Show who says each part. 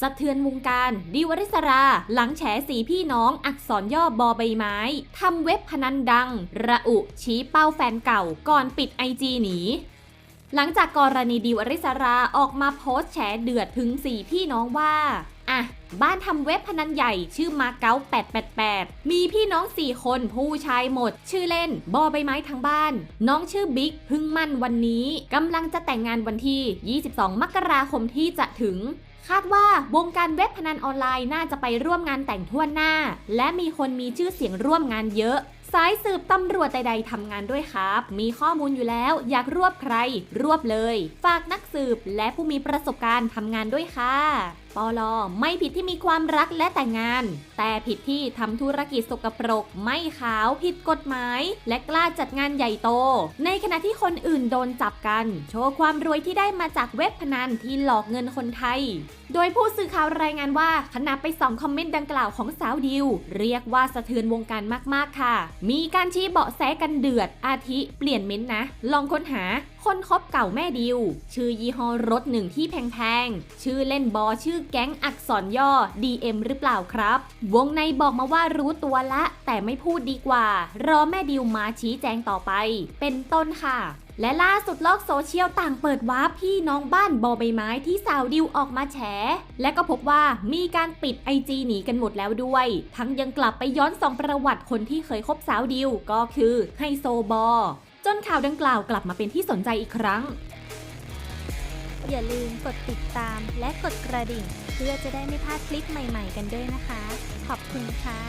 Speaker 1: สะเทือนวงการดิวริศรา หลังแฉสีพี่น้องอักษรย่อบอใบไม้ทำเว็บพนันดัง ระอุชี้เป้าแฟนเก่าก่อนปิดไอจีหนีหลังจากกรณีดิวอริสราออกมาโพสต์แฉเดือดถึง 4 พี่น้องว่า อะ บ้านทำเว็บพนันใหญ่ชื่อมาเก๊า888 มีพี่น้อง 4 คนผู้ชายหมด ชื่อเล่น บอใบไม้ทั้งบ้าน น้องชื่อบิ๊กพึ่งมั่นวันนี้กำลังจะแต่งงานวันที่ 22 มกราคมที่จะถึง คาดว่าวงการเว็บพนันออนไลน์น่าจะไปร่วมงานแต่งทั่วหน้า และมีคนมีชื่อเสียงร่วมงานเยอะ สายสืบตำรวจใดๆทำงานด้วยครับ มีข้อมูลอยู่แล้ว อยากรวบใคร รวบเลย ฝากนักสืบและผู้มีประสบการณ์ทำงานด้วยค่ะปอลอไม่ผิดที่มีความรักและแต่งงาน แต่ผิดที่ทำธุรกิจสกปรก ไม่ขาวผิดกฎหมาย และกล้าจัดงานใหญ่โต ในขณะที่คนอื่นโดนจับกัน โชว์ความรวยที่ได้มาจากเว็บพนันที่หลอกเงินคนไทย โดยผู้สื่อข่าวรายงานว่าขณะไปส่องคอมเมนต์ดังกล่าวของสาวดิว เรียกว่าสะเทือนวงการมากๆค่ะมีการชี้เบาะแสกันเดือดอาทิเปลี่ยนเม้นนะ ลองค้นหา คนคบเก่าแม่ดิว ชื่อยี่ห้อรถหนึ่งที่แพงๆ ชื่อเล่นบอชื่อแก๊งอักษรย่อ DM หรือเปล่าครับ วงในบอกมาว่ารู้ตัวละ แต่ไม่พูดดีกว่า รอแม่ดิวมาชี้แจงต่อไป เป็นต้นค่ะและล่าสุดโลกโซเชียลต่างเปิดวาร์ปพี่น้องบ้านบอใบไม้ที่สาวดิวออกมาแฉ และก็พบว่ามีการปิดไอจีหนีกันหมดแล้วด้วย ทั้งยังกลับไปย้อนส่องประวัติคนที่เคยคบสาวดิวก็คือไฮโซบอ จนข่าวดังกล่าวกลับมาเป็นที่สนใจอีกครั้ง
Speaker 2: อย่าลืมกดติดตามและกดกระดิ่ง เพื่อจะได้ไม่พลาดคลิปใหม่ๆ กันด้วยนะคะ ขอบคุณค่ะ